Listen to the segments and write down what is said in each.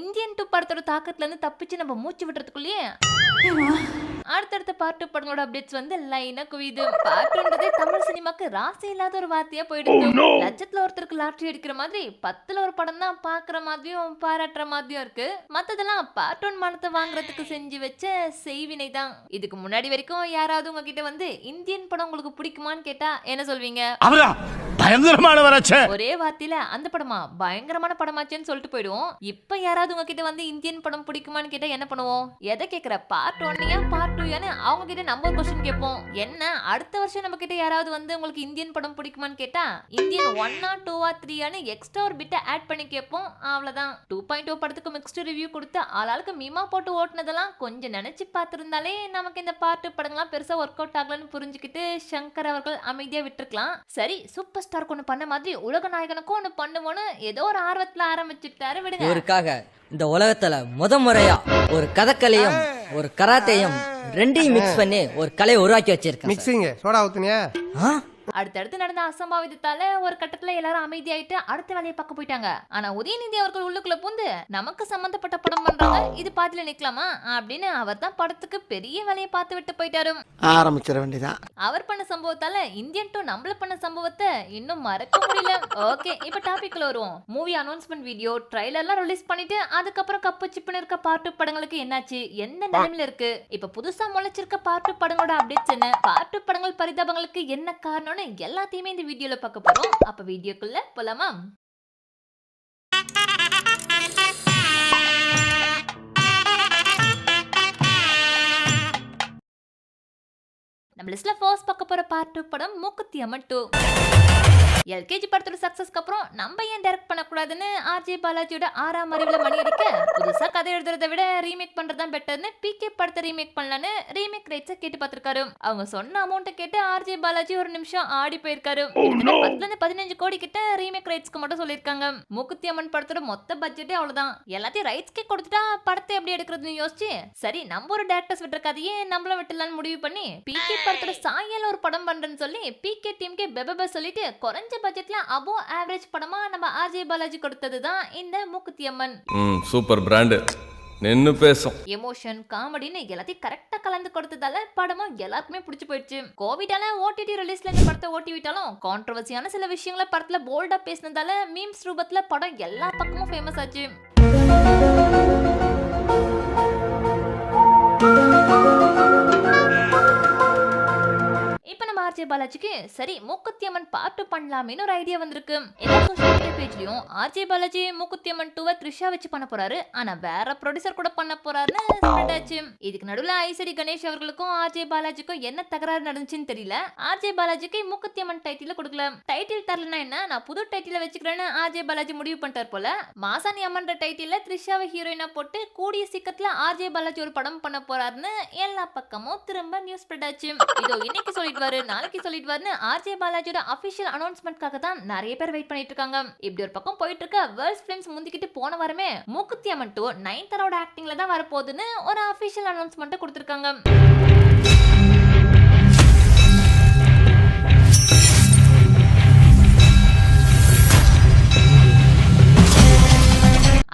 Indian two படத்தோட தாக்கத்துல இருந்து தப்பிச்சு நம்ம மூச்சு விடுறதுக்குள்ளேயே அடுத்தடுத்த பார்ட் டூ படங்களோட அப்டேட்ஸ் வந்து லைனா குவியுது. பார்ட் டூன்றதே தமிழ் சினிமாக்கு ராசி இல்லாத ஒரு வார்த்தையா போயிடுது. லட்சத்துல ஒருத்தருக்கு லாட்டரி அடிக்கிற மாதிரி பத்துல ஒரு படம் தான் பாக்குற மாதிரியும் பாராட்டுற மாதிரியும் இருக்கு. மத்ததெல்லாம் பார்ட் ஒன் மனத்தை வாங்குறதுக்கு செஞ்சு வச்ச செய்வினை தான். இதுக்கு முன்னாடி வரைக்கும் யாராவது உங்ககிட்ட வந்து இந்தியன் படம் உங்களுக்கு பிடிக்குமான்னு கேட்டா என்ன சொல்வீங்க? பயங்கரமான பயங்கரமானவராச்சே. ஒரே வார்த்தையில அந்த படமா? பயங்கரமான படமாச்சேன்னு சொல்லிட்டு போயிடுவோம். இப்ப யாராவது உங்ககிட்ட வந்து இந்தியன் படம் பிடிக்குமான்னு கேட்டா என்ன பண்ணுவோம்? எதை கேக்குற? பார்ட் ஒன்னையா பார்ட் டூயான்னு அவங்க கிட்ட நம்ம ஒரு கொஸ்டின் கேட்போம். என்ன? அடுத்த வருஷம் நம்ம கிட்ட யாராவது வந்து உங்களுக்கு இந்தியன் படம் பிடிக்குமான்னு கேட்டா இந்தியன் ஒன்னா டூவா த்ரீயான்னு எக்ஸ்ட்ரா ஒரு பிட்டை ஆட் பண்ணி கேட்போம். அவ்வளவுதான். டூ பாயிண்ட் டூ படத்துக்கு மிக்ஸ்டு ரிவ்யூ கொடுத்து ஆளாளுக்கு மீமா போட்டு ஓட்டுனதெல்லாம் கொஞ்சம் நினைச்சு பார்த்திருந்தாலே நமக்கு இந்த பார்ட் படங்கள்லாம் பெருசா ஒர்க் அவுட் ஆகலன்னு புரிஞ்சுக்கிட்டு சங்கர் அவர்கள் அமைதியா விட்டுருக்கலாம். சரி சூப்பர் ஸ்டார் ஸ்டாருக்கு ஒன்று பண்ண மாதிரி உலக நாயகனுக்கும் ஒன்று பண்ணுவோன்னு ஏதோ ஒரு ஆர்வத்துல ஆரம்பிச்சுட்டாரு விடுங்க இவருக்காக இந்த உலகத்துல முத முறையா ஒரு கதக்கலையும் ஒரு கராத்தையும் ரெண்டையும் மிக்ஸ் பண்ணி ஒரு கலையை உருவாக்கி வச்சிருக்கேன் சார். மிக்சிங் சோடா ஊத்துனியா ஆ? அடுத்தடுத்து நடந்த அசம்பாவிதத்தால ஒரு கட்டத்துல எல்லாரும் அமைதியாயிட்டு அடுத்த வேலையை பார்க்க போயிட்டாங்க. ஆனா உதயநிதி அவர்கள் உள்ளுக்குள்ள பூந்து நமக்கு சம்பந்தப்பட்ட படம் பண்றாங்க இது பாதியில நிக்கலாமா? அப்படின்னு அவர் தான் படத்துக்கு பெரிய வேலையை பார்த்து விட்டு போயிட்டாரு ஆரம்பிச்சிட வேண்டியதான் அவர் பண்ண சம்பவத்தால இந்தியன் டூ நம்மள பண்ண சம்பவத்தை இன்னும் மறக்க முடியல. ஓகே இப்ப டாபிக்ல வருவோம். மூவி அனௌன்ஸ்மெண்ட் வீடியோ ட்ரைலர்லாம் ரிலீஸ் பண்ணிட்டு அதுக்கப்புறம் கப்பு சிப்புன்னு இருக்க பார்ட் படங்களுக்கு என்னாச்சு? எந்த நிலைமையில இருக்கு? இப்ப புதுசா முளைச்சிருக்க பார்ட் படங்களோட அப்டேட்ஸ் என்ன? பார்ட் படங்கள் பரிதாபங்களுக்கு என்ன காரணம்னு எல்லாத்தையுமே இந்த வீடியோவில் பார்க்க போகிறோம் அப்போ வீடியோக்குள்ளே போகலாமா நம்ம லிஸ்ட்ல ஃபர்ஸ்ட் பார்க்க போற பார்ட் டூ படம் மூக்குத்தி அம்மன் டூ எல்கேஜி படத்தோட சக்சஸ்க்கு அப்புறம் நம்ம ஏன் டைரக்ட் பண்ணக்கூடாதுன்னு ஆர்ஜே பாலாஜியோட ஆறாம் அறிவுல மணி அடிக்க புதுசா கதை எழுதுறதை விட ரீமேக் பண்றதுதான் பெட்டர்னு பிகே படத்தை ரீமேக் பண்ணலான்னு ரீமேக் ரைட்ஸை கேட்டு பார்த்திருக்காரு. அவங்க சொன்ன அமௌண்ட்டை கேட்டு ஆர்ஜே பாலாஜி ஒரு நிமிஷம் ஆடி போயிருக்காரு. கிட்டத்தட்ட பத்துல இருந்து பதினஞ்சு கோடி கிட்ட ரீமேக் ரைட்ஸ்க்கு மட்டும் சொல்லியிருக்காங்க. மூக்குத்தி அம்மன் படத்தோட மொத்த பட்ஜெட்டே அவ்வளவுதான். எல்லாத்தையும் ரைட்ஸ்க்கே கொடுத்துட்டா படத்தை எப்படி எடுக்கிறதுன்னு யோசிச்சு சரி நம்ம ஒரு டேரக்டர்ஸ் விட்டுற கதையே நம்மள விட்டுலான்னு முடிவு பண்ணி பிகே படத்தோட சாயல் ஒரு படம் பண்றேன்னு சொல்லி பிகே டீம்கே பெபப சொல்லிட்டு குறைஞ்ச பட்ஜெட்ல அபோ ஆவரேஜ் படமா நம்ம ஆர்ஜே பாலாஜி கொடுத்தது தான் இந்த மூக்குத்தி அம்மன் ம் சூப்பர் பிராண்டு நின்று பேசும். எமோஷன் காமெடின்னு எல்லாத்தையும் கரெக்டா கலந்து கொடுத்ததால படமும் எல்லாருக்குமே பிடிச்சு போயிடுச்சு. கோவிடால ஓடிடி ரிலீஸ்ல இந்த படத்தை ஓட்டி விட்டாலும் கான்ட்ரவர்சியான சில விஷயங்களை படத்துல போல்டா பேசினதால மீம்ஸ் ரூபத்துல படம் எல்லா பக்கமும் ஃபேமஸ் ஆச்சு. ஆர்ஜே பாலாஜிக்கு சரி மூக்குத்தியம்மன் பாட்டு பண்ணலாமேன்னு ஒரு ஐடியா வந்திருக்கு. எல்லா சோஷியல் மீடியா பேஜ்லயும் ஆர்ஜே பாலாஜி மூக்குத்தியம்மன் டூவை த்ரிஷா வச்சு பண்ண போறாரு. ஆனா வேற ப்ரொடியூசர் கூட பண்ண போறாருன்னு spread ஆச்சு. இதுக்கு நடுவில் ஐசரி கணேஷ் அவர்களுக்கும் ஆர்ஜே பாலாஜிக்கும் என்ன தகராறு நடந்துச்சுன்னு தெரியல. ஆர்ஜே பாலாஜிக்கு மூக்குத்தியம்மன் டைட்டில் கொடுக்கல. டைட்டில் தரலனா என்ன? நான் புது டைட்டில வச்சுக்கிறேன்னு ஆர்ஜே பாலாஜி முடிவு பண்ணிட்டார் போல. மாசாணி அம்மன்ற டைட்டில த்ரிஷாவை ஹீரோயினா போட்டு கூடிய சீக்கிரத்துல ஆர்ஜே பாலாஜி ஒரு படம் பண்ண போறாருன்னு எல்லா பக்கமும் திரும்ப நியூஸ் ஸ்ப்ரெட் ஆச்சு. இதோ இன்னைக்கு சொல்லிடுவாரு நாளைக்கு சொல்லிடுவாருன்னு ஆர்ஜே பாலாஜியோட அபிஷியல் அனௌன்ஸ்மெண்ட்காக தான் நிறைய பேர் வெயிட் பண்ணிட்டு இருக்காங்க. இப்படி ஒரு பக்கம் போயிட்டு இருக்க வேர்ல்ட் பிலிம்ஸ் முந்திக்கிட்டு போன வாரமே மூக்குத்தி அம்மன் டூ நைன்தரோட ஆக்டிங்ல தான் வரப்போகுதுன்னு ஒரு அபிஷியல் அனௌன்ஸ்மெண்ட் கொடுத்துருக்காங்க.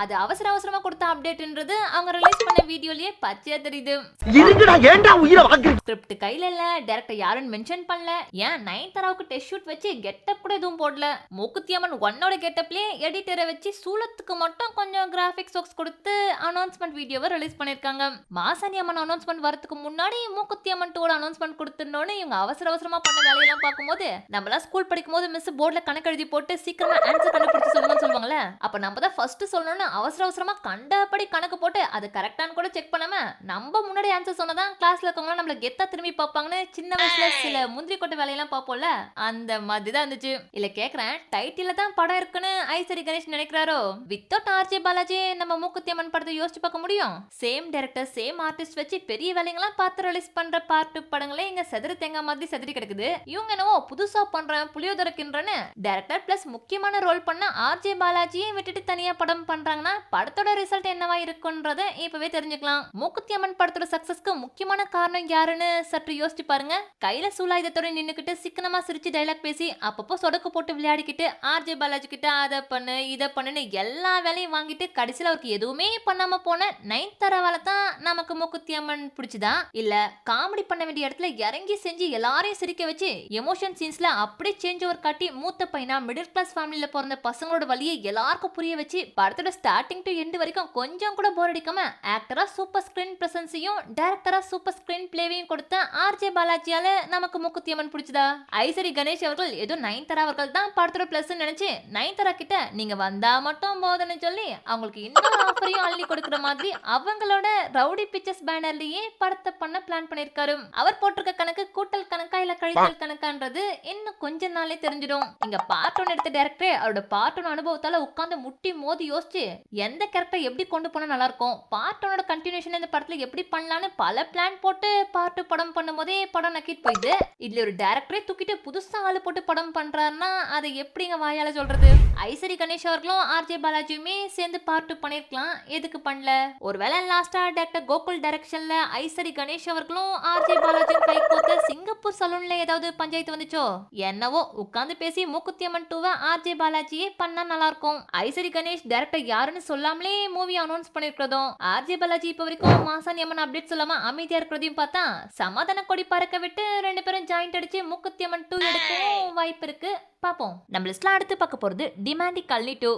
அது அவசர அவசரமா அப்டேட்ன்றது அவங்க ரிலீஸ் பண்ண வீடியோலயே பச்சையா தெரியுது. இருக்குடா ஏன்டா உயிரை வாங்குறீங்க? ஸ்கிரிப்ட் கையில இல்ல டேரக்டர் யாருன்னு மென்ஷன் பண்ணல. ஏன் நயன்தாராவுக்கு டெஸ்ட் ஷூட் வச்சு கெட்டப் கூட எதுவும் போடல? மூக்குத்தியம்மன் ஒன்னோட கெட்டப்லயே எடிட்டரை வச்சு சூலத்துக்கு மட்டும் கொஞ்சம் கிராஃபிக்ஸ் ஒர்க்ஸ் கொடுத்து அனௌன்ஸ்மெண்ட் வீடியோவை ரிலீஸ் பண்ணிருக்காங்க. மாசாணி அம்மன் அனௌன்ஸ்மெண்ட் வரதுக்கு முன்னாடி மூக்குத்தியம்மன் டூட அனௌன்ஸ்மெண்ட் கொடுத்துருந்தோன்னு இவங்க அவசர அவசரமா பண்ண வேலையெல்லாம் பார்க்கும்போது நம்மளாம் ஸ்கூல் படிக்கும் போது மிஸ் போர்டில் கணக்கு எழுதி போட்டு சீக்கிரமா ஆன்சர் கண்டுபிடிச்சு சொல்லுங்கன்னு சொல்லுவாங்கல்ல? அப்ப நம்ம தான் ஃபர்ஸ்ட் சொல்லணும்னு அவசர அவசரமா கண்டபடி கணக்கு போட்டு அது கரெக்டானு கூட செக் பண்ணாம நம்ம முன்னாடி ஆன்சர் சொன்னதான் கிளாஸ்ல இருக்கவங்க நம்மள கெத்தா திரும்பி பார்ப்பாங்கன்னு சின்ன வயசுல சில முந்திரி கொட்டை வேலையெல்லாம் பார்ப்போம்ல அந்த மாதிரி தான் இருந்துச்சு. இல்ல கேக்குறேன் டைட்டில தான் படம் இருக்குன்னு ஐசரி கணேஷ் நினைக்கிறாரோ? வித்தவுட் ஆர்ஜே பாலாஜி நம்ம மூக்குத்தி அம்மன் படத்தை யோசிச்சு பார்க்க முடியும்? சேம் டைரக்டர் சேம் ஆர்டிஸ்ட் வச்சு பெரிய வேலைங்களாம் பார்த்து ரிலீஸ் பண்ற பார்ட் படங்களே இங்க செதறி தேங்காய் மாதிரி செதறி கிடக்குது. இவங்க என்னவோ புதுசா பண்றேன் புளியோதரைக்கின்றன்னு டைரக்டர் பிளஸ் முக்கியமான ரோல் பண்ண ஆர்ஜே பாலாஜியை விட்டுட்டு தனியா படம் பண்றாங்க பண்ணாங்கன்னா படத்தோட ரிசல்ட் என்னவா இருக்குன்றத இப்பவே தெரிஞ்சுக்கலாம். மூக்குத்தி அம்மன் படத்தோட சக்சஸ்க்கு முக்கியமான காரணம் யாருன்னு சற்று யோசிச்சு பாருங்க. கையில சூலாயுதத்தோட நின்னுக்கிட்டு சிக்கனமா சிரிச்சு டைலாக் பேசி அப்பப்போ சொடக்கு போட்டு விளையாடிக்கிட்டு ஆர்ஜே பாலாஜி கிட்ட அதை பண்ணு இதை பண்ணுன்னு எல்லா வேலையும் வாங்கிட்டு கடைசியில அவருக்கு எதுவுமே பண்ணாம போன நயன்தாராவால தான் நமக்கு மூக்குத்தி அம்மன் பிடிச்சதா? இல்ல காமெடி பண்ண வேண்டிய இடத்துல இறங்கி செஞ்சு எல்லாரையும் சிரிக்க வச்சு எமோஷன் சீன்ஸ்ல அப்படியே சேஞ்ச் ஓவர் காட்டி மூத்த பையனா மிடில் கிளாஸ் ஃபேமிலியில பிறந்த பசங்களோட வழியை எல்லாருக்கும் புரிய வச்சு படத்தோட ஸ்டார்டிங் டு எண்டு வரைக்கும் கொஞ்சம் கூட போர் அடிக்காம ஆக்டரா சூப்பர் ஸ்கிரீன் பிரசன்ஸையும் டேரக்டரா சூப்பர் ஸ்கிரீன் பிளேவையும் கொடுத்த ஆர்ஜே பாலாஜியால நமக்கு மூக்குத்தி அம்மன் பிடிச்சதா? ஐசரி கணேஷ் அவர்கள் ஏதோ நயன்தாரா அவர்கள் தான் படத்தோட பிளஸ் நினைச்சு நயன்தாரா கிட்ட நீங்க வந்தா மட்டும் போதுன்னு சொல்லி அவங்களுக்கு இன்னொரு ஆஃபரையும் அள்ளி கொடுக்குற மாதிரி அவங்களோட ரவுடி பிக்சர்ஸ் பேனர்லயே படத்தை பண்ண பிளான் பண்ணிருக்காரு அவர் போட்டிருக்க கணக்கு கூட்டல் கணக்கா இல்ல கழித்தல் கணக்கான்றது இன்னும் கொஞ்ச நாளே தெரிஞ்சிடும். இங்க பார்ட் ஒன் எடுத்த டேரக்டர் அவரோட பார்ட் ஒன் அனுபவத்தால உட்கார்ந்து முட்டி மோதி யோசிச்சு எந்த கேரக்டர் எப்படி கொண்டு போனா நல்லா இருக்கும் பார்ட் ஒனோட கண்டினியூஷன் இந்த படத்தில் எப்படி பண்ணலான்னு பல பிளான் போட்டு பார்ட்டு படம் பண்ணும்போதே படம் நக்கிட்டு போயிடுது. இதுல ஒரு டேரக்டரே தூக்கிட்டு புதுசா ஆள் போட்டு படம் பண்ணுறாருன்னா அதை எப்படிங்க வாயால் சொல்கிறது ஐசரி கணேஷ் அவர்களும் ஆர்ஜே பாலாஜியுமே சேர்ந்து பார்ட் பண்ணியிருக்கலாம் எதுக்கு பண்ணல? ஒருவேளை லாஸ்டா டேரக்டர் கோகுல் டைரக்ஷன்ல ஐசரி கணேஷ் அவர்களும் ஆர்ஜே பாலாஜியும் கை கோத்த சிங்கப்பூர் சலூன்ல ஏதாவது பஞ்சாயத்து வந்துச்சோ? என்னவோ உட்கார்ந்து பேசி மூக்குத்தியம்மன் டூவை ஆர்ஜே பாலாஜியே பண்ணா நல்லா இருக்கும் ஐசரி கணேஷ் டேரக்டர் யாருன்னு சொல்லாமலே மூவி அனௌன்ஸ் பண்ணிருக்கிறதும். ஆர்ஜே பாலாஜி இப்ப வரைக்கும் மாசாணி அம்மன் அப்டேட் சொல்லாம அமைதியா இருக்கிறதையும் பார்த்தா சமாதான கொடி பறக்க விட்டு ரெண்டு பேரும் ஜாயிண்ட் அடிச்சு மூக்குத்தி அம்மன் டூ எடுக்கவும் வாய்ப்பு இருக்கு. பாப்போம் நம்ம லிஸ்ட்ல அடுத்து பார்க்க போறது டிமாண்டி கல்னி டூ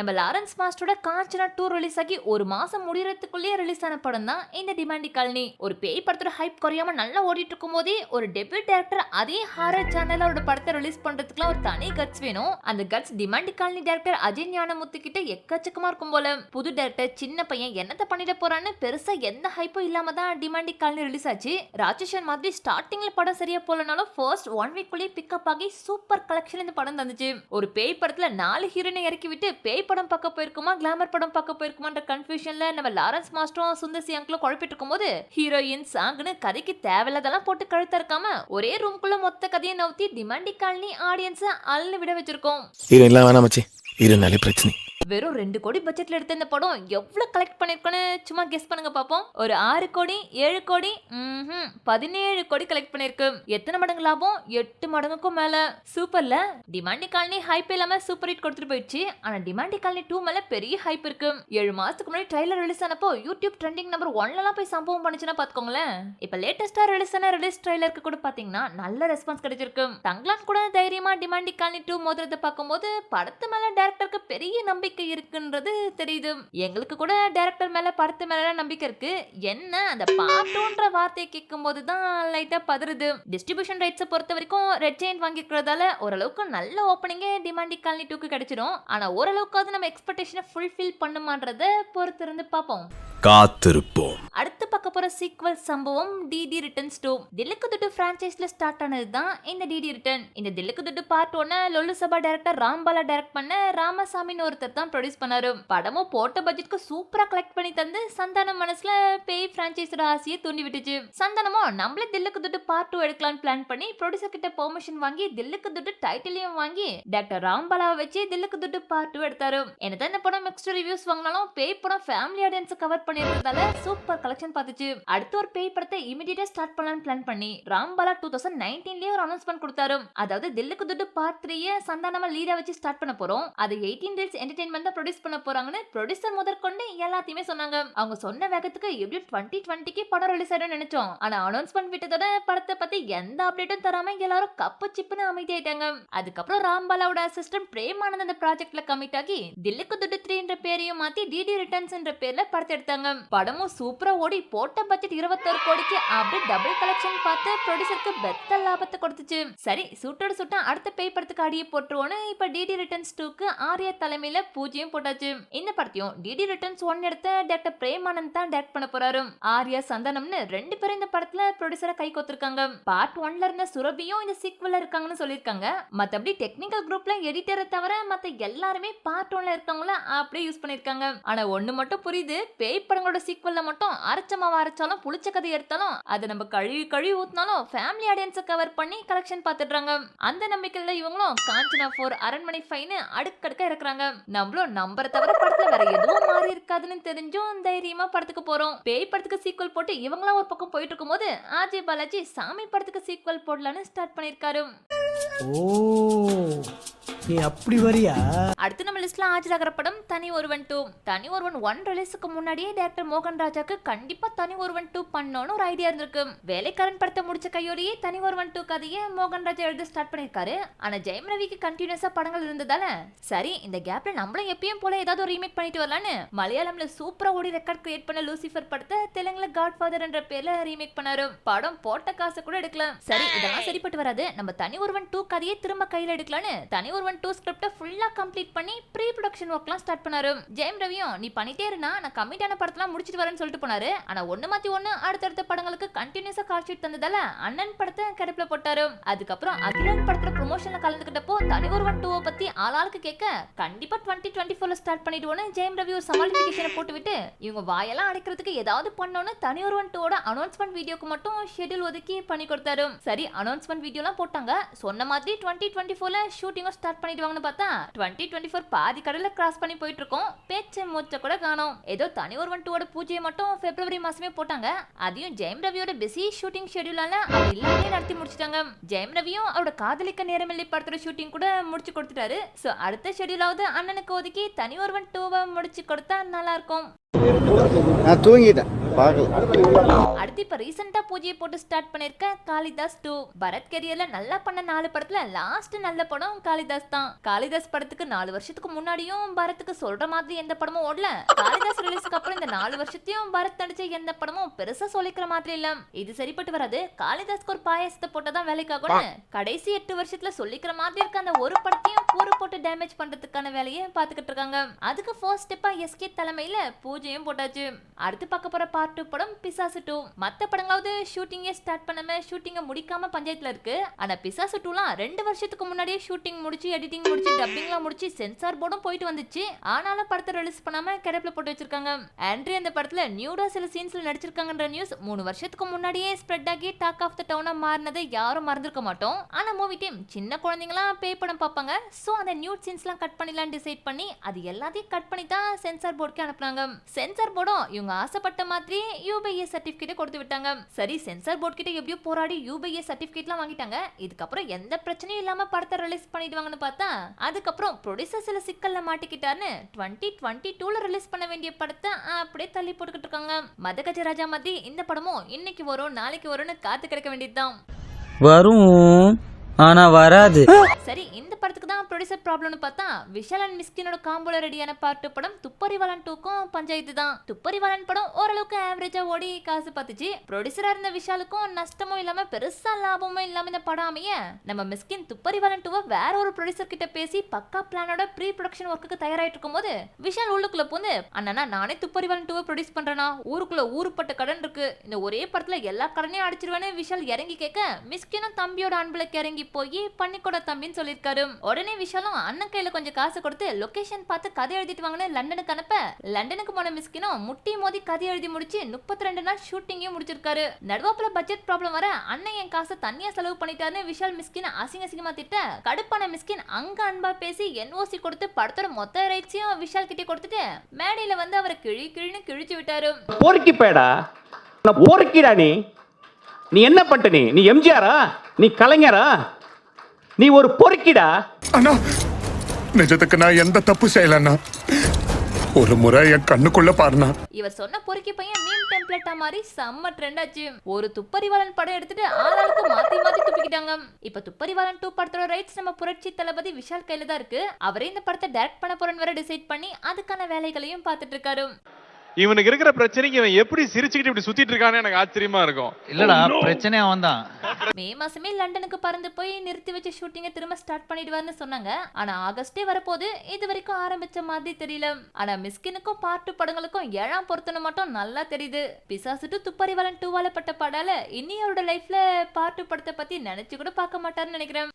நம்ம லாரன்ஸ் மாஸ்டரோட காஞ்சனா டூ ரிலீஸ் ஆகி ஒரு மாசம் முடியறதுக்குள்ளேயே ரிலீஸ் ஆன படம் தான் இந்த டிமாண்டி காலனி. ஒரு பேய் படத்தோட ஹைப் குறையாம நல்லா ஓடிட்டு இருக்கும் போதே ஒரு டெபியூட் டேரக்டர் அதே ஹாரர் சேனல் அவரோட படத்தை ரிலீஸ் பண்றதுக்குலாம் ஒரு தனி கட்ஸ் வேணும். அந்த guts Demonte colony director Ajay Gnanamuthu கிட்ட எக்கச்சக்கமா இருக்கும் போல. புது டேரக்டர் சின்ன பையன் என்னத்த பண்ணிட போறான்னு பெருசா எந்த ஹைப்பும் இல்லாம தான் டிமாண்டி காலனி ரிலீஸ் ஆச்சு. ராட்சசன் மாதிரி ஸ்டார்டிங்ல படம் சரியா போலனாலும் ஃபர்ஸ்ட் ஒன் வீக் குள்ளேயே பிக்கப் ஆகி சூப்பர் கலெக்ஷன் இந்த படம் தந்துச்சு. ஒரு பேய் படத்துல நாலு ஹீரோனை இறக்கி விட்டு பேய் படம் பார்க்க போயிருக்குமா? கிளாமர் படம் பார்க்க போயிருக்குமான்ற கன்ஃபியூஷன்ல நம்ம லாரன்ஸ் மாஸ்டரும் சுந்தர்சி அங்கிளும் குழப்பிட்டு இருக்கும்போது ஹீரோயின் சாங்னு கதைக்கு தேவையில்லாதெல்லாம் போட்டு கழுத்த இருக்காம ஒரே ரூம்குள்ள மொத்த கதையை நவுத்தி டிமாண்டி காலனி ஆடியன்ஸை அள்ளு விட வச்சிருக்கோம். ஹீரோயின்லாம் வேணாம் மச்சி. பிரச்சனை. வெறும் ரெண்டு கோடி பட்ஜெட்ல எடுத்த இந்த படம் எவ்வளவு கலெக்ட் பண்ணிருக்கோன்னு சும்மா கெஸ் பண்ணுங்க பாப்போம். ஒரு ஆறு கோடி ஏழு கோடி பதினேழு கோடி கலெக்ட் பண்ணிருக்கு. எத்தனை மடங்கு லாபம்? எட்டு மடங்குக்கும் மேல. சூப்பர்ல டிமாண்டி காலனி ஹைப் இல்லாம சூப்பர் ஹிட் கொடுத்துட்டு போயிடுச்சு. ஆனா டிமாண்டி காலனி டூ மேல பெரிய ஹைப் இருக்கு. ஏழு மாசத்துக்கு முன்னாடி ட்ரைலர் ரிலீஸ் ஆனப்போ யூடியூப் ட்ரெண்டிங் நம்பர் ஒன்லலாம் போய் சம்பவம் பண்ணுச்சுன்னா பாத்துக்கோங்களேன். இப்ப லேட்டஸ்டா ரிலீஸ் ஆன ரிலீஸ் ட்ரைலருக்கு கூட பாத்தீங்கன்னா நல்ல ரெஸ்பான்ஸ் கிடைச்சிருக்கு. தங்கலான் கூட தைரியமா டிமாண்டி காலனி டூ மோதிரத்தை பார்க்கும்போது படத்து மேல டேரக்டருக்கு பெரிய நம்பிக்கை இருக்குன்றது தெரியுது. எங்களுக்கு கூட டேரக்டர் மேல படத்து மேல நம்பிக்கை இருக்கு. என்ன அந்த பாட்டோன்ற வார்த்தையை கேட்கும் போது தான் லைட்டா பதறுது. டிஸ்ட்ரிபியூஷன் ரைட்ஸை பொறுத்த வரைக்கும் ரெட் ஜெயின் வாங்கிக்கிறதால ஓரளவுக்கு நல்ல ஓப்பனிங்கே டிமாண்டி காலனி டூக்கு கிடைச்சிடும் ஆனா ஓரளவுக்காவது நம்ம எக்ஸ்பெக்டேஷனை ஃபுல்ஃபில் பண்ணுமான்றத பொறுத்து இருந்து பார்ப்போம். காத்திருப்போம். அடுத்து பார்க்க போற சீக்வல் சம்பவம் டிடி ரிட்டர்ன்ஸ் டூ தில்லுக்கு துட்டு பிரான்ச்சைஸ்ல ஸ்டார்ட் ஆனது தான் இந்த டிடி ரிட்டர்ன் இந்த தில்லுக்கு துட்டு பார்ட் ஒன்ன லொல்லு சபா டைரக்டர் ராம்பாலா டைரக்ட் பண்ண ராமசாமின்னு ஒருத்தர் தான் ப்ரொடியூஸ் பண்ணாரு. படமும் போட்ட பட்ஜெட்க்கு சூப்பரா கலெக்ட் பண்ணி தந்து சந்தானம் மனசுல பேய் பிரான்ச்சைஸோட ஆசையை தூண்டி விட்டுச்சு. சந்தானமும் நம்மளே தில்லுக்கு துட்டு பார்ட் டூ எடுக்கலாம்னு பிளான் பண்ணி ப்ரொடியூசர் கிட்ட பெர்மிஷன் வாங்கி தில்லுக்கு துட்டு டைட்டிலையும் வாங்கி டாக்டர் ராம்பாலாவை வச்சு தில்லுக்கு துட்டு பார்ட் டூ எடுத்தாரு. என்னதான் இந்த படம் மிக்ஸ்டு ரிவ்யூஸ் வாங்கினாலும் பேய் படம் ஃபேமிலி ஆடியன்ஸ் கவர் பண்ணிருந்ததால சூப்பர் கலெக்ஷன் பார்த்துச்சு. அடுத்து ஒரு பேய் படத்தை இமிடியேட்டா ஸ்டார்ட் பண்ணலாம்னு பிளான் பண்ணி ராம்பாலா டூ தௌசண்ட் நைன்டீன்லயே ஒரு அனௌன்ஸ்மெண்ட் கொடுத்தாரு. அதாவது தில்லுக்கு துட்டு பார்ட் த்ரீய சந்தானமா லீடா வச்சு ஸ்டார்ட் பண்ண போறோம். அது எயிட்டீன் டேஸ் என்டர்டைன்மெண்ட் தான் ப்ரொடியூஸ் பண்ண போறாங்கன்னு ப்ரொடியூசர் முதற்கொண்டு எல்லாத்தையுமே சொன்னாங்க. அவங்க சொன்ன வேகத்துக்கு எப்படியும் டுவெண்ட்டி டுவெண்ட்டிக்கு படம் ரிலீஸ் ஆயிடும் நினைச்சோம். ஆனா அனௌன்ஸ்மெண்ட் விட்டதோட படத்தை பத்தி எந்த அப்டேட்டும் தராம எல்லாரும் கப்பு சிப்புன்னு அமைதியாயிட்டாங்க. அதுக்கப்புறம் ராம்பாலாவோட அசிஸ்டன்ட் பிரேமானந்த் அந்த ப்ராஜெக்ட்ல கமிட் ஆகி தில்லுக்கு துட்டு த்ரீன்ற பேரையும் மாத்தி டிடி ரிட்டர்ன்ஸ் என்ற பேர்ல படத்தை எடுத்தாங்க. படமும் சூப்பரா ஓடி போட்ட பட்ஜெட் இருபத்தொரு கோடிக்கு அப்படியே டபுள் கலெக்ஷன் பார்த்து ப்ரொடியூசருக்கு பெத்த லாபத்தை கொடுத்துச்சு. சரி சுட்டோட சுட்டா அடுத்த பேய் படத்துக்கு அடியே போட்டுருவோன்னு இப்ப டிடி ரிட்டர்ன்ஸ் டூக்கு ஆர்யா தலைமையில பூஜையும் போட்டாச்சு. இந்த படத்தையும் டிடி ரிட்டர்ன்ஸ் ஒன் எடுத்த டேரக்டர் பிரேமானந்த் தான் டேரக்ட் பண்ண போறாரு. ஆர்யா சந்தனம்னு ரெண்டு பேரும் இந்த படத்துல ப்ரொடியூசரா கை கோத்திருக்காங்க. பார்ட் ஒன்ல இருந்த சுரபியும் இந்த சீக்வல்ல இருக்காங்கன்னு சொல்லியிருக்காங்க. மத்தபடி டெக்னிக்கல் குரூப்ல எடிட்டரை தவிர மத்த எல்லாருமே பார்ட் ஒன்ல இருக்கவங்கள அப்படியே யூஸ் பண்ணிருக்காங்க ஆனா ஒண்ணு மட்டும் புரியுது. பேய் படங்களோட சீக்வல்ல மட்டும் அரைச்ச மாவா அரைச்சாலும் புளிச்ச கதை எடுத்தாலும் அதை நம்ம கழுவி கழுவி ஊத்தினாலும் ஃபேமிலி ஆடியன்ஸை கவர் பண்ணி கலெக்ஷன் பாத்துடுறாங்க அந்த நம்பிக்கையில இவங்களும் காஞ்சனா ஃபோர் அரண்மனை ஃபைன்னு அடுக்கடுக்க இருக்கிறாங்க நம்மளும் நம்பரை தவிர படத்துல வேற எதுவும் மாறி இருக்காதுன்னு தெரிஞ்சும் தைரியமா படத்துக்கு போறோம். பேய் படத்துக்கு சீக்வல் போட்டு இவங்களாம் ஒரு பக்கம் போயிட்டு இருக்கும்போது ஆஜய் பாலாஜி சாமி படத்துக்கு சீக்வல் போடலான்னு ஸ்டார்ட் பண்ணிருக்காரு. ஓ நீ அப்படி வரியா? அடுத்து நம்ம லிஸ்ட்ல ஆஜராகிற படம் தனி ஒருவன் டூ தனி ஒருவன் ஒன் ரிலீஸுக்கு முன்னாடியே டேரக்டர் மோகன் ராஜாக்கு கண்டிப்பா தனி ஒருவன் டூ பண்ணணும்னு ஒரு ஐடியா இருந்திருக்கு. வேலைக்காரன் படத்தை முடிச்ச கையோடையே தனி ஒருவன் டூ கதையை மோகன் ராஜா எழுத ஸ்டார்ட் பண்ணிருக்காரு ஆனா ஜெயம் ரவிக்கு கண்டினியூஸா படங்கள் இருந்ததால சரி இந்த கேப்ல நம்மளும் எப்பயும் போல ஏதாவது ஒரு ரீமேக் பண்ணிட்டு வரலான்னு மலையாளம்ல சூப்பரா ஓடி ரெக்கார்ட் கிரியேட் பண்ண லூசிஃபர் படத்தை தெலுங்குல காட் ஃபாதர் என்ற பேர்ல ரீமேக் பண்ணாரு. படம் போட்ட காசு கூட எடுக்கலாம். சரி இதெல்லாம் சரிப்பட்டு வராது. நம்ம தனி ஒருவன் டூ கதையை திரும்ப கையில எடுக்கலான்னு தனி ஒருவன் டூ ஸ்கிரிப்டை ஃபுல்லா கம்ப்ளீட் பண்ணி ப்ரீ ப்ரொடக்ஷன் ஒர்க்லாம் ஸ்டார்ட் பண்ணாரு. ஜெயம் ரவியும் நீ பண்ணிட்டே இருந்தா நான் கம்மிட்டான படத்தெல்லாம் முடிச்சிட்டு வரேன்னு சொல்லிட்டு போனாரு. ஆனா ஒன்று மாத்தி ஒன்று அடுத்தடுத்த படங்களுக்கு கண்டினியூஸாக கால் தந்ததால அண்ணன் படத்தை கிடப்பில் போட்டாரு. அதுக்கப்புறம் அகிலன் படத்துல ப்ரொமோஷன்ல கலந்துக்கிட்டப்போ தனி ஒருவன் டூவை பத்தி ஆளாளுக்கு கேட்க கண்டிப்பா டுவெண்ட்டி டுவெண்ட்டி ஃபோர்ல ஸ்டார்ட் பண்ணிடுவோன்னு ஜெயம் ரவி ஒரு சமாளிஃபிகேஷனை போட்டு விட்டு இவங்க வாயெல்லாம் அடைக்கிறதுக்கு ஏதாவது பண்ணோன்னு தனி ஒருவன் டூவோட அனௌன்ஸ்மெண்ட் வீடியோக்கு மட்டும் ஷெட்யூல் ஒதுக்கி பண்ணி கொடுத்தாரு. சரி அனௌன்ஸ்மெண்ட் வீடியோலாம் போட்டாங்க. சொன்ன மாதிரி டுவெண்ட்டி டுவெண்ட்டி ஃபோர்ல ஷூட்டிங்கும் ஸ்டார்ட் பண்ணிடுவாங்கன்னு பார்த்தா டுவெண்ட்டி டுவெண்ட்டி ஃபோர் பாதி கடல கிராஸ் பண்ணி போயிட்டு இருக்கோம் பேச்சு மூச்ச கூட காணோம். ஏதோ தனி ஒருவன் டூவோட பூஜையை மட்டும் பிப்ரவரி மாசமே போட்டாங்க. அதையும் ஜெயம் ரவியோட பிஸி ஷூட்டிங் ஷெடியூலால அது எல்லாமே நடத்தி முடிச்சிட்டாங்க. ஜெயம் ரவியும் அவரோட காதலிக்க நேரமில்லை படத்தோட ஷூட்டிங் கூட முடிச்சு கொடுத்துட்டாரு. சோ அடுத்த ஷெட்யூலாவது அண்ணனுக்கு ஒதுக்கி தனி ஒருவன் டூவை முடிச்சு கொடுத்தா நல்லா இருக்கும். நான் தூங்கிட்டேன். பார்க்கல. அடுத்து இப்ப ரீசெண்டா பூஜையை போட்டு ஸ்டார்ட் பண்ணிருக்க காளிதாஸ் டூ பரத் கெரியர்ல நல்லா பண்ண நாலு படத்துல லாஸ்ட் நல்ல படம் காளிதாஸ் தான். காளிதாஸ் படத்துக்கு நாலு வருஷத்துக்கு முன்னாடியும் பரத்துக்கு சொல்ற மாதிரி எந்த படமும் ஓடல. காளிதாஸ் ரிலீஸ்க்கு அப்புறம் இந்த நாலு வருஷத்தையும் பரத் நடிச்ச எந்த படமும் பெருசா சொல்லிக்கிற மாதிரி இல்ல. இது சரிப்பட்டு வராது. காளிதாஸ்க்கு ஒரு பாயாசத்தை போட்டதான் வேலைக்காகும்னு கடைசி எட்டு வருஷத்துல சொல்லிக்கிற மாதிரி இருக்க அந்த ஒரு படத்தையும் கூறு போட்டு டேமேஜ் பண்றதுக்கான வேலையை பாத்துக்கிட்டு இருக்காங்க. அதுக்கு ஃபர்ஸ்ட் ஸ்டெப்பா எஸ்கே தலைமையில பூஜையும் போட்டாச்சு. அடுத்து பார்க்க போற பார்ட் டூ படம் பிசாசு டூ மத்த படங்களாவது ஷூட்டிங்கே ஸ்டார்ட் பண்ணாம ஷூட்டிங்கை முடிக்காம பஞ்சாயத்துல இருக்கு. ஆனா பிசாசு டூலாம் ரெண்டு வருஷத்துக்கு முன்னாடியே ஷூட்டிங் முடிச்சு எடிட்டிங் முடிச்சு டப்பிங்லாம் முடிச்சு சென்சார் போர்டும் போயிட்டு வந்துச்சு. ஆனாலும் படத்தை ரிலீஸ் பண்ணாம கிடப்பில் போட்டு வச்சிருக்காங்க. ஆண்ட்ரி அந்த படத்துல நியூடா சில சீன்ஸ்ல நடிச்சிருக்காங்கன்ற நியூஸ் மூணு வருஷத்துக்கு முன்னாடியே ஸ்ப்ரெட் ஆகி டாக் ஆஃப் த டவுனா மாறினதை யாரும் மறந்துருக்க மாட்டோம். ஆனா மூவி டீம் சின்ன குழந்தைங்களாம் பே படம் பார்ப்பாங்க. சோ அந்த நியூட் சீன்ஸ்லாம் கட் பண்ணிடலாம் டிசைட் பண்ணி அது எல்லாத்தையும் கட் பண்ணி தான் சென்சார் போர்டுக்கு அனுப்புனாங்க. சென்சார் போர்டும் இவங்க ஆசைப்பட்ட மாதிரி யூபிஏ சர்டிபிகேட் கொடுத்து விட்டாங்க. சரி சென்சார் போர்டு கிட்ட எப்படியோ போராடி யூபிஏ சர்டிபிகேட்லாம் வாங்கிட்டாங்க. இதுக்கப்புறம் எந்த பிரச்சனையும் இல்லாம படத்தை ரிலீஸ் பண்ணிடுவாங்கன்னு பார்த்தா அதுக்கப்புறம் ப்ரொடியூசர் சில சிக்கல்ல மாட்டிக்கிட்டாருன்னு டுவெண்ட்டி டுவெண்ட்டி டூல ரிலீஸ் பண்ண வேண்டிய படத்தை அப்படியே தள்ளி போட்டுக்கிட்டு இருக்காங்க. மதகஜ ராஜா மாதிரி இந்த படமும் இன்னைக்கு வரும் நாளைக்கு வரும்னு காத்து கிடக்க வேண்டியதுதான். வரும் ஆனா வராது. சரி இந்த படத்துக்கு தான் ப்ரொடியூசர் ப்ராப்ளம்னு பார்த்தா விஷால் அண்ட் மிஸ்கினோட காம்போல ரெடியான பார்ட் டூ படம் துப்பறிவாளன் டூக்கும் பஞ்சாயத்து தான். துப்பறிவாளன் படம் ஓரளவுக்கு ஆவரேஜா ஓடி காசு பார்த்துச்சு ப்ரொடியூசரா இருந்த விஷாலுக்கும் நஷ்டமும் இல்லாம பெருசா லாபமும் இல்லாம இந்த படம் அமைய நம்ம மிஸ்கின் துப்பறிவாளன் டூவை வேற ஒரு ப்ரொடியூசர் கிட்ட பேசி பக்கா பிளானோட ப்ரீ ப்ரொடக்ஷன் ஒர்க்குக்கு தயாராயிட்டு இருக்கும்போது விஷால் உள்ளுக்குள்ள போந்து அண்ணா நானே துப்பறிவாளன் டூவை ப்ரொடியூஸ் பண்றேனா? ஊருக்குள்ள ஊருப்பட்ட கடன் இருக்கு. இந்த ஒரே படத்துல எல்லா கடனையும் அடிச்சிருவேன்னு விஷால் இறங்கி கேட்க மிஸ்கினும் தம்பியோட அன்புல இறங்கி போய் பண்ணிக்கூட தம்பின்னு சொல்லியிருக்காரு. உடனே விஷாலும் அண்ணன் கையில கொஞ்சம் காசு கொடுத்து லொகேஷன் பார்த்து கதை எழுதிட்டு வாங்கன்னு லண்டனுக்கு அனுப்ப லண்டனுக்கு போன மிஸ்கினும் முட்டி மோதி கதை எழுதி முடிச்சு முப்பத்தி ரெண்டு நாள் ஷூட்டிங்கையும் முடிச்சிருக்காரு. நடுவாப்புல பட்ஜெட் ப்ராப்ளம் வர அண்ணன் என் காசை தனியா செலவு பண்ணிட்டாருன்னு விஷால் மிஸ்கின் அசிங்க அசிங்கமா திட்ட கடுப்பான மிஸ்கின் அங்க அன்பா பேசி என்ஓசி கொடுத்து படத்தோட மொத்த ரைட்ஸையும் விஷால் கிட்டே கொடுத்துட்டு மேடையில வந்து அவரை கிழி கிழின்னு கிழிச்சு விட்டாரு. போர்க்கி பேடா நான் நீ. நீ என்ன பண்ணிட்ட நீ? நீ எம்ஜிஆரா நீ கலைஞரா? நீ ஒரு பொறுக்கிடா. அண்ணா நிஜத்துக்கு நான் எந்த தப்பு செய்யலண்ணா. ஒரு முறை என் கண்ணுக்குள்ள பாருண்ணா. இவர் சொன்ன பொறுக்கி பையன் மீம் டெம்ப்ளேட்டா மாதிரி செம்ம ட்ரெண்ட் ஆச்சு. ஒரு துப்பறிவாளன் படம் எடுத்துட்டு ஆளாளுக்கு மாத்தி மாத்தி துப்பிக்கிட்டாங்க. இப்ப துப்பறிவாளன் டூ படத்தோட ரைட்ஸ் நம்ம புரட்சி தளபதி விஷால் கையில தான் இருக்கு. அவரே இந்த படத்தை டைரக்ட் பண்ண போறேன்னு வேற டிசைட் பண்ணி அதுக்கான வேலைகளையும் பார்த்துட்டு இருக்காரு. இவனுக்கு இருக்கிற பிரச்சனைக்கு இவன் எப்படி சிரிச்சுக்கிட்டு இப்படி சுத்திட்டு இருக்கான்னு எனக்கு ஆச்சரியமா இருக்கும். இல்லடா பிரச்சனை அவன் தான் மே மாசமே லண்டனுக்கு பறந்து போய் நிறுத்தி வச்ச ஷூட்டிங்கை திரும்ப ஸ்டார்ட் பண்ணிடுவார்னு சொன்னாங்க. ஆனா ஆகஸ்டே வரப்போது இது வரைக்கும் ஆரம்பிச்ச மாதிரி தெரியல. ஆனா மிஸ்கினுக்கும் பாட்டு படங்களுக்கும் ஏழாம் பொருத்தனை மட்டும் நல்லா தெரியுது. பிசாசுட்டு துப்பறிவாளன் டூவால பட்ட படால இனி அவரோட லைஃப்ல பாட்டு படத்தை பத்தி நினைச்சு கூட பார்க்க மாட்டாருன்னு நினைக்கிறேன்.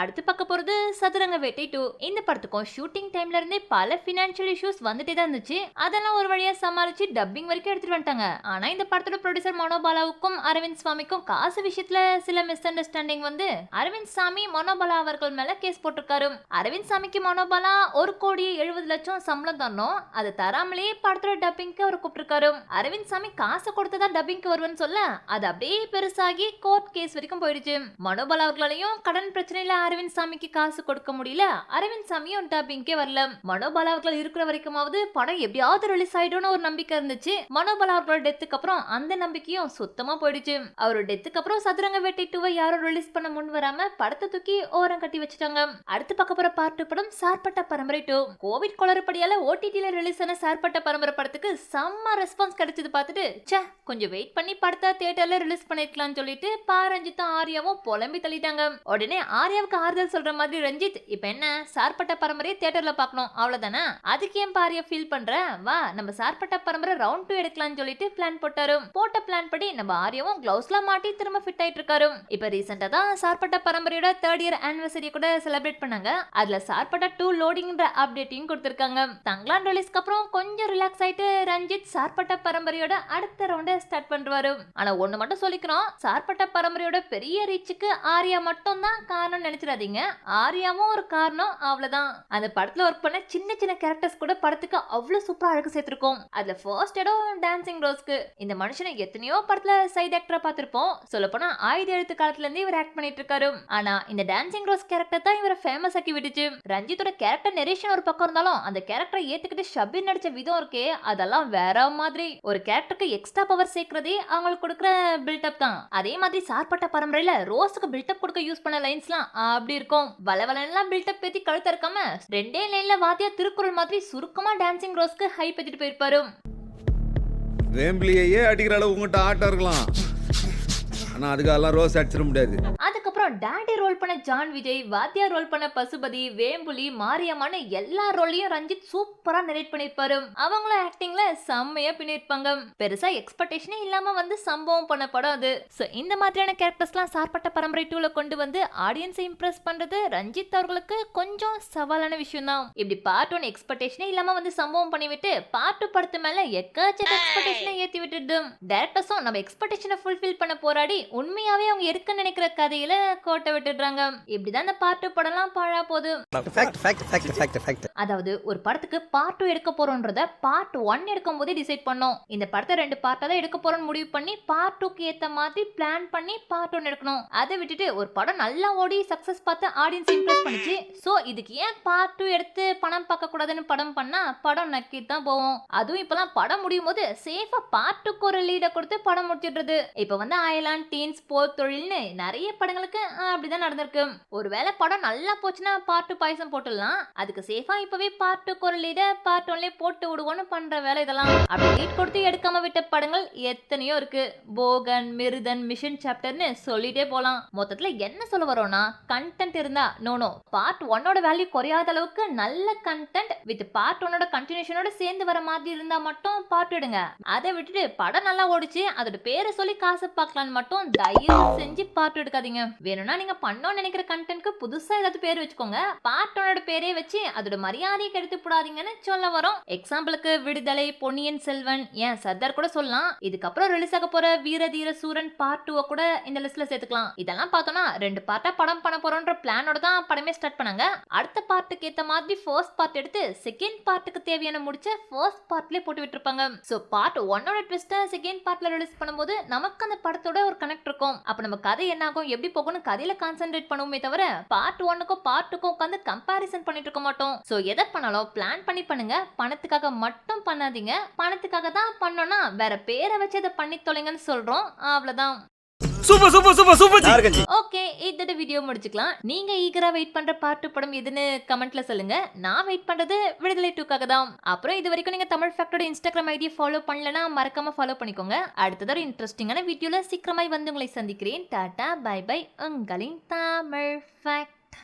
அடுத்து பார்க்க போறது சதுரங்க வேட்டை டூ இந்த படத்துக்கும் ஷூட்டிங் டைம்ல இருந்தே பல ஃபினான்ஷியல் இஷ்யூஸ் வந்துட்டே தான் இருந்துச்சு. அதெல்லாம் ஒரு வழியா சமாளிச்சு டப்பிங் வரைக்கும் எடுத்துட்டு வந்துட்டாங்க. ஆனா இந்த படத்தோட ப்ரொடியூசர் மனோபாலாவுக்கும் அரவிந்த் சுவாமிக்கும் காசு விஷயத்துல சில மிஸ் அண்டர்ஸ்டாண்டிங் வந்து அரவிந்த் சாமி மனோபாலா அவர்கள் மேல கேஸ் போட்டிருக்காரு. அரவிந்த் சாமிக்கு மனோபாலா ஒரு கோடி எழுபது லட்சம் சம்பளம் தரணும். அது தராமலே படத்தோட டப்பிங்க்கு அவர் கூப்பிட்டிருக்காரு. அரவிந்த் சாமி காசு கொடுத்ததா டப்பிங்க்கு வருவேன்னு சொல்ல அது அப்படியே பெருசாகி கோர்ட் கேஸ் வரைக்கும் போயிடுச்சு. மனோபாலா அவர்களாலையும் கடன் பிரச்சனையில அரவிந்த் சாமிக்கு காசு கொடுக்க முடியல? அரவிந்த் சாமியும் டப்பிங்கே வரல. மனோபாலா அவர்கள் இருக்கிற வரைக்குமாவது படம் எப்படியாவது ரிலீஸ் ஆயிடும்னு ஒரு நம்பிக்கை இருந்துச்சு. மனோபாலா அவர்களோட டெத்துக்கு அப்புறம் அந்த நம்பிக்கையும் சுத்தமா போயிடுச்சு. அவரோட டெத்துக்கு அப்புறம் சதுரங்க வேட்டை டூவை யாரும் ரிலீஸ் பண்ண முன் வராம படத்தை தூக்கி ஓரம் கட்டி வச்சுட்டாங்க. அடுத்து பார்க்க போற பார்ட் படம் சார்பட்ட பரம்பரை டூ கோவிட் குளறுபடியால ஓடிடியில ரிலீஸ் ஆன சார்பட்ட பரம்பரை படத்துக்கு செம்ம ரெஸ்பான்ஸ் கிடைச்சது பார்த்துட்டு ச்சே கொஞ்சம் வெயிட் பண்ணி படத்தை தியேட்டர்ல ரிலீஸ் பண்ணிருக்கலாம்னு சொல்லிட்டு பாரஞ்சித்தும் ஆர்யாவும் புலம்பி தள்ளிட்டாங்க. உடனே ஆர்யாவுக்கு ஆறுதல் சொல்ற மாதிரி ரஞ்சித் இப்ப என்ன சார்பட்ட பரம்பரையை தியேட்டர்ல பார்க்கணும் அவ்வளவுதானா? அதுக்கு ஏன் பாரிய ஃபீல் பண்ற? வா நம்ம சார்பட்ட பரம்பரை ரவுண்ட் டூ எடுக்கலாம்னு சொல்லிட்டு பிளான் போட்டாரு போட்ட பிளான் படி நம்ம ஆரியவும் கிளவுஸ்ல மாட்டி திரும்ப ஃபிட் ஆயிட்டு இருக்காரு இப்ப ரீசெண்டா தான் சார்பட்ட பரம்பரையோட தேர்ட் இயர் ஆனிவர்சரி கூட செலிப்ரேட் பண்ணாங்க. அதுல சார்பட்ட டூ லோடிங்ன்ற அப்டேட்டையும் கொடுத்திருக்காங்க. தங்கலான் ரிலீஸ்க்கு அப்புறம் கொஞ்சம் ரிலாக்ஸ் ஆயிட்டு ரஞ்சித் சார்பட்ட பரம்பரையோட அடுத்த ரவுண்ட ஸ்டார்ட் பண்றாரு ஆனா ஒண்ணு மட்டும் சொல்லிக்கிறோம். சார்பட்ட பரம்பரையோட பெரிய ரீச்சுக்கு ஆர்யா மட்டும் தான் காரணம் நினைச்சிடாதீங்க. ஆர்யாவும் ஒரு காரணம் அவ்வளவுதான். அந்த படத்துல ஒர்க் பண்ண சின்ன சின்ன கேரக்டர்ஸ் கூட படத்துக்கு அவ்வளவு சூப்பரா அழகு சேர்த்திருக்கோம். அதுல ஃபர்ஸ்ட் இடம் டான்சிங் ரோஸ்க்கு இந்த மனுஷனை எத்தனையோ படத்துல சைட் ஆக்டரா பார்த்திருப்போம். சொல்ல போனா ஆயுத எழுத்து காலத்துல இருந்தே இவர் ஆக்ட் பண்ணிட்டு இருக்காரு. ஆனா இந்த டான்சிங் ரோஸ் கேரக்டர் தான் இவரை ஃபேமஸ் ஆக்கி விட்டுச்சு. ரஞ்சித்தோட கேரக்டர் நெரேஷன் ஒரு பக்கம் இருந்தாலும் அந்த கேரக்டரை ஏத்துக்கிட்டு ஷபீர் நடிச்ச விதம் இருக்கே அதெல்லாம் வேற மாதிரி. ஒரு கேரக்டருக்கு எக்ஸ்ட்ரா பவர் சேர்க்கறதே அவங்களுக்கு கொடுக்குற பில்டப் தான். அதே மாதிரி சார்பட்ட பரம்பரையில ரோஸுக்கு பில்டப் கொடுக்க யூஸ் பண்ண லைன்ஸ்லாம் அப்படி இருக்கும். வளவலன்லாம் பில்டப் பேத்தி கழுத்த இருக்காம ரெண்டே லைன்ல வாத்தியா திருக்குறள் மாதிரி சுருக்கமா டான்சிங் ரோஸ்க்கு ஹை பேத்திட்டு போயிருப்பாரு. வேம்பிலியே அடிக்கிற அளவு உங்ககிட்ட ஆட்டம் இருக்கலாம். ஆனா அதுக்கெல்லாம் ரோஸ் அடிச்சிட முடியாது. அதுக்கப்புறம் டேடி ரோல் பண்ண ஜான் விஜய் வாத்தியா ரோல் பண்ண பசுபதி வேம்புலி மாரியம்மான்னு எல்லா ரோல்லையும் ரஞ்சித் சூப்பரா நரேட் பண்ணிருப்பாரு. அவங்களும் ஆக்டிங்ல செம்மையா பண்ணிருப்பாங்க. பெருசா எக்ஸ்பெக்டேஷனே இல்லாம வந்து சம்பவம் பண்ண படம் அது இந்த மாதிரியான கேரக்டர்ஸ்லாம் சார்பட்ட பரம்பரை டூல கொண்டு வந்து ஆடியன்ஸை இம்ப்ரெஸ் பண்றது ரஞ்சித் அவர்களுக்கு கொஞ்சம் சவாலான விஷயம் தான் இப்படி பார்ட் ஒன் எக்ஸ்பெக்டேஷனே இல்லாம வந்து சம்பவம் பண்ணிவிட்டு பார்ட் டூ படத்து மேல எக்கச்சக்க எக்ஸ்பெக்டேஷனை ஏத்தி விட்டுட்டு டேரக்டர்ஸும் நம்ம எக்ஸ்பெக்டேஷனை ஃபுல்ஃபில் பண்ண போராடி உண்மையாவே அவங்க இருக்க நினைக்கிற கதையில கோட்டை விட்டுடுறாங்க. இப்படிதான் இந்த பார்ட் டூ படம்லாம் பாழா போகுது. அதாவது ஒரு படத்துக்கு பார்ட் டூ எடுக்க போறோன்றத பார்ட் ஒன் எடுக்கும் போதே டிசைட் பண்ணோம். இந்த படத்தை ரெண்டு பார்ட்டா தான் எடுக்க போறோம்னு முடிவு பண்ணி பார்ட் டூக்கு ஏத்த மாதிரி பிளான் பண்ணி பார்ட் ஒன் எடுக்கணும். அதை விட்டுட்டு ஒரு படம் நல்லா ஓடி சக்சஸ் பார்த்து ஆடியன்ஸ் இம்ப்ரெஸ் பண்ணுச்சு. சோ இதுக்கு ஏன் பார்ட் டூ எடுத்து பணம் பார்க்க கூடாதுன்னு படம் பண்ணா படம் நக்கி தான் போவோம். அதுவும் இப்பெல்லாம் படம் முடியும் போது சேஃபா பார்ட் டூக்கு ஒரு லீடை கொடுத்து படம் முடிச்சிடுறது. இப்ப வந்து அயலான் டீன்ஸ் போர் தொழில்னு நிறைய படங்களுக்கு அப்படிதான் நடந்திருக்கு. ஒருவேளை படம் நல்லா போச்சுன்னா பார்ட் டூ பாயசம் போட்டுடலாம். அதுக்கு சேஃபா இப்பவே பார்ட் டூ பார்ட் ஒன்லயே போட்டு விடுவோம்னு பண்ற வேலை இதெல்லாம். அப்படி கொடுத்து எடுக்காம விட்ட படங்கள் எத்தனையோ இருக்கு. போகன் மிருதன் மிஷன் சாப்டர்னு சொல்லிட்டே போலாம். மொத்தத்துல என்ன சொல்ல வரோம்னா கண்டென்ட் இருந்தா நோ நோ பார்ட் ஒன்னோட வேல்யூ குறையாத அளவுக்கு நல்ல கண்டென்ட் வித் பார்ட் ஒன்னோட கண்டினியூஷனோட சேர்ந்து வர மாதிரி இருந்தா மட்டும் பார்ட் எடுங்க. அதை விட்டுட்டு படம் நல்லா ஓடிச்சு அதோட பேரை சொல்லி காசு பார்க்கலான்னு மட்டும் தயவு செஞ்சு பார்ட் எடுக்காதீங்க. வேணும்னா நீங்க பண்ணோம்னு நினைக்கிற கண்டென்ட்க்கு புதுசா ஏதாவது பேர் வச்சுக்கோங்க. பார்ட் ஒன்னோட பேரே வச்சு அதோட மரியாதையை கெடுத்து போடாதீங்கன்னு சொல்ல வரோம். எக்ஸாம்பிளுக்கு விடுதலை பொன்னியின் செல்வன் ஏன் சர்தார் கூட சொல்லலாம். இதுக்கப்புறம் ரிலீஸ் ஆக போற வீர தீர சூரன் பார்ட் டூவை கூட இந்த லிஸ்ட்ல சேர்த்துக்கலாம். இதெல்லாம் பார்த்தோம்னா ரெண்டு பார்ட்டா படம் பண்ண போறோன்ற பிளானோட தான் படமே ஸ்டார்ட் பண்ணாங்க. அடுத்த பார்ட்டுக்கு ஏத்த மாதிரி ஃபர்ஸ்ட் பார்ட் எடுத்து செகண்ட் பார்ட்டுக்கு தேவையான முடிச்ச ஃபர்ஸ்ட் பார்ட்லயே போட்டு விட்டுருப்பாங்க. சோ பார்ட் ஒன்னோட ட்விஸ்ட்டை செகண்ட் பார்ட்ல ரிலீஸ் பண்ணும்போது நமக்கு அந்த படத்தோட ஒரு கனெக்ட் இருக்கும். அப்ப நம்ம கதை என்ன ஆகும் எப்படி போகும்னு கதையில கான்சென்ட்ரேட் பண்ணுவோமே தவிர பார்ட் ஒன்னுக்கும் பார்ட் டூக்கும் உட்காந்து கம்பாரிசன் பண்ணிட்டு இருக்க மாட்டோம். சோ எதை பண்ணாலும் பிளான் பண்ணி பண்ணுங்க. பணத்துக்காக மட்டும் பண்ணாதீங்க. பணத்துக்காக தான் பண்ணோம்னா வேற பேரை வச்சு அதை பண்ணி தொலைங்கன்னு சொல்றோம். அவ்வளவுதான். Super super super super. Ji. Okay இதோட வீடியோ முடிச்சுக்கலாம். நீங்க ஈகரா வெயிட் பண்ற பாட்டு படம் எதுன்னு கமெண்ட்ல சொல்லுங்க. நான் வெயிட் பண்றது விடுதலை டூக்காக தான். அப்புறம் இது வரைக்கும் நீங்க தமிழ் ஃபேக்டோட இன்ஸ்டாகிராம் ஐடியை ஃபாலோ பண்ணலனா மறக்காம ஃபாலோ பண்ணிக்கோங்க. அடுத்தது ஒரு இன்ட்ரெஸ்டிங்கான வீடியோல சீக்கிரமாய் வந்து உங்களை சந்திக்கிறேன். டாடா பை பை உங்களின் தமிழ் ஃபேக்ட்